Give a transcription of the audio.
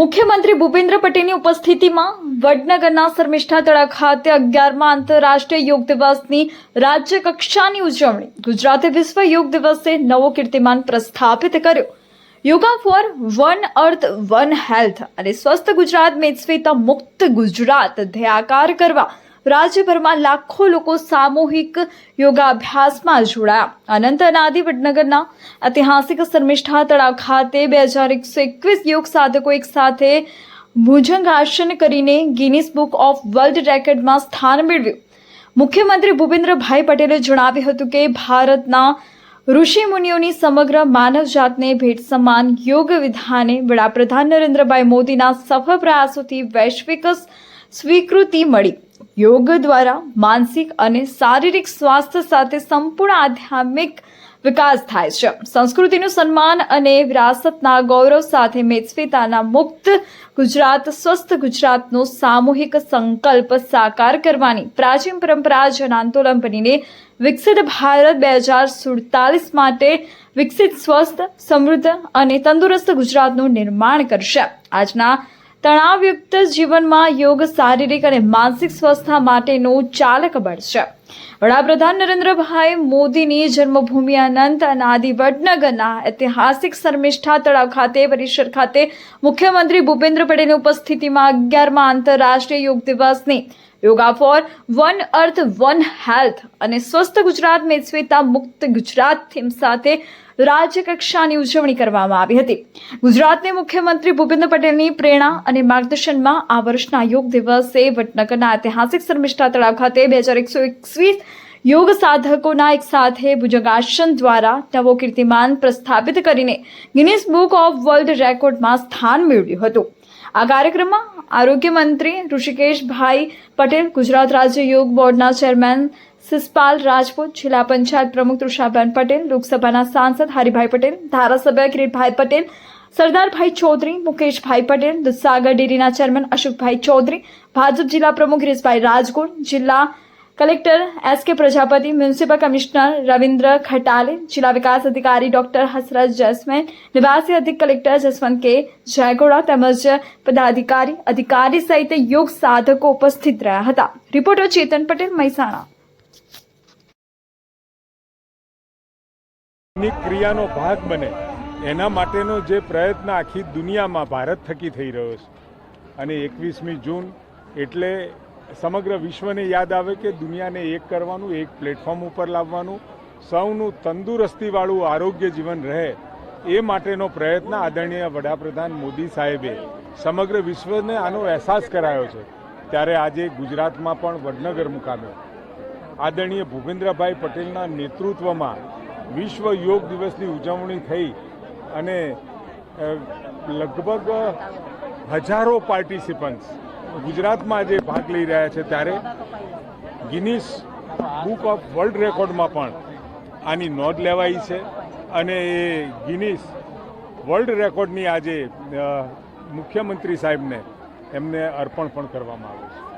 મુખ્યમંત્રી ભૂપેન્દ્ર પટેલની ઉપસ્થિતિમાં વડનગરના શર્મિષ્ઠા તળાવ ખાતે અગિયારમાં આંતરરાષ્ટ્રીય યોગ દિવસની રાજ્ય કક્ષાની ઉજવણી ગુજરાતે વિશ્વ યોગ દિવસે નવો કીર્તિમાન પ્રસ્થાપિત કર્યો. Yoga for one earth, one health અને સ્વસ્થ ગુજરાત મેદસ્વીતા મુક્ત ગુજરાત ધ્યેયાકાર કરવા રાજ્યભરમાં લાખો લોકો સામૂહિક યોગાભ્યાસમાં જોડાયા. અનંત અનાદિ વડનગરના ઐતિહાસિક શર્મિષ્ઠા તળાવ ખાતે બે હજાર એકસો એકવીસ યોગ સાધકો એક સાથે ભુજંગાસન કરીને ગિનિસ બુક ઓફ વર્લ્ડ રેકોર્ડમાં સ્થાન મેળવ્યું. મુખ્યમંત્રી ભૂપેન્દ્રભાઈ પટેલે જણાવ્યું હતું કે ભારતના ઋષિ મુનિઓની સમગ્ર માનવજાતને ભેટ સમાન યોગ વિધાને વડાપ્રધાન નરેન્દ્રભાઈ મોદીના સફળ પ્રયાસોથી વૈશ્વિક સ્વીકૃતિ મળી. યોગ દ્વારા માનસિક અને શારીરિક સ્વાસ્થ્ય સાથે સંપૂર્ણ આધ્યાત્મિક વિકાસ થાય છે. સંસ્કૃતિનું સન્માન અને વિરાસતના ગૌરવ સાથે મેચવિતાના મુક્ત ગુજરાત, સ્વસ્થ ગુજરાતનો સામૂહિક સંકલ્પ સાકાર કરવાની પ્રાચીન પરંપરા જન આંદોલન બનીને વિકસિત ભારત બે હજાર સુડતાલીસ માટે વિકસિત, સ્વસ્થ, સમૃદ્ધ અને તંદુરસ્ત ગુજરાતનું નિર્માણ કરશે. આજના તણાવયુક્ત જીવનમાં યોગ શારીરિક અને માનસિક સ્વસ્થતા માટેનું ચાલક બળ છે. વડાપ્રધાન નરેન્દ્રભાઈ મોદીની જન્મભૂમિ અનંત અનાદિ વડનગરના ઐતિહાસિક શર્મિષ્ઠા તળાવ ખાતે પરિસર ખાતે મુખ્યમંત્રી ભૂપેન્દ્ર પટેલની ઉપસ્થિતિમાં અગિયારમાં આંતરરાષ્ટ્રીય યોગ દિવસની yoga for one earth one health અને સ્વસ્થ ગુજરાત મેદસ્વીતા મુક્ત ગુજરાત થીમ સાથે રાજ્ય કક્ષાની ઉજવણી કરવામાં આવી હતી. ગુજરાતને મુખ્યમંત્રી ભૂપેન્દ્ર પટેલની પ્રેરણા અને માર્ગદર્શનમાં આ વર્ષના યોગ દિવસે વડનગરના ઐતિહાસિક શર્મિષ્ઠા તળાવ ખાતે બે હજાર એકસો એકવીસ યોગ સાધકોના એક સાથે ભુજંગાસન દ્વારા નવો કીર્તિમાન પ્રસ્થાપિત કરીને ગિનિસ બુક ઓફ વર્લ્ડ રેકોર્ડમાં સ્થાન મેળવ્યું હતું. આ કાર્યક્રમમાં આરોગ્ય મંત્રી ઋષિકેશભાઈ પટેલ, ગુજરાત રાજ્ય યોગ બોર્ડના ચેરમેન સિસપાલ રાજપૂત, જિલ્લા પંચાયત પ્રમુખ તૃષાબેન પટેલ, લોકસભાના સાંસદ હરિભાઈ પટેલ, ધારાસભ્ય કિરીટભાઈ પટેલ, સરદારભાઈ ચૌધરી, મુકેશભાઈ પટેલ, દૂધસાગર ડેરીના ચેરમેન અશોકભાઈ ચૌધરી, ભાજપ જિલ્લા પ્રમુખ ગિરીશભાઈ રાજગોર, જિલ્લા collector S K Prajapati municipal commissioner Ravindra Khatale જિલ્લા વિકાસ અધિકારી ડોક્ટર હસરત જસમેન નિવાસી અધિક કલેક્ટર જસવંત કે જયગોડા તેમજ પદાધિકારી અધિકારી સહિત યોગ સાધકો ઉપસ્થિત રહ્યા હતા રિપોર્ટર ચેતન પટેલ મહેસાણા ક્રિયાનો ભાગ બને. એના માટેનો જે પ્રયત્ન આખી દુનિયામાં ભારત થકી થઈ રહ્યો છે. અને એકવીસમી જૂન એટલે સમગ્ર વિશ્વને યાદ આવે કે દુનિયાને એક કરવાનું, એક પ્લેટફોર્મ ઉપર લાવવાનું, સૌનું તંદુરસ્તીવાળું આરોગ્ય જીવન રહે એ માટેનો પ્રયત્ન આદરણીય વડાપ્રધાન મોદી સાહેબે સમગ્ર વિશ્વને આનો અહેસાસ કરાયો છે. ત્યારે આજે ગુજરાતમાં પણ વડનગર મુકામે આદરણીય ભૂપેન્દ્રભાઈ પટેલના નેતૃત્વમાં વિશ્વ યોગ દિવસની ઉજવણી થઈ અને લગભગ હજારો પાર્ટિસિપન્ટ્સ ગુજરાતમાં આજે ભાગ લઈ રહ્યા છે ત્યારે ગિનિસ બુક ઓફ વર્લ્ડ રેકોર્ડમાં પણ આની નોંધ લેવાઈ છે અને એ ગિનિસ વર્લ્ડ રેકોર્ડની આજે મુખ્યમંત્રી સાહેબને એમને અર્પણ પણ કરવામાં આવે છે.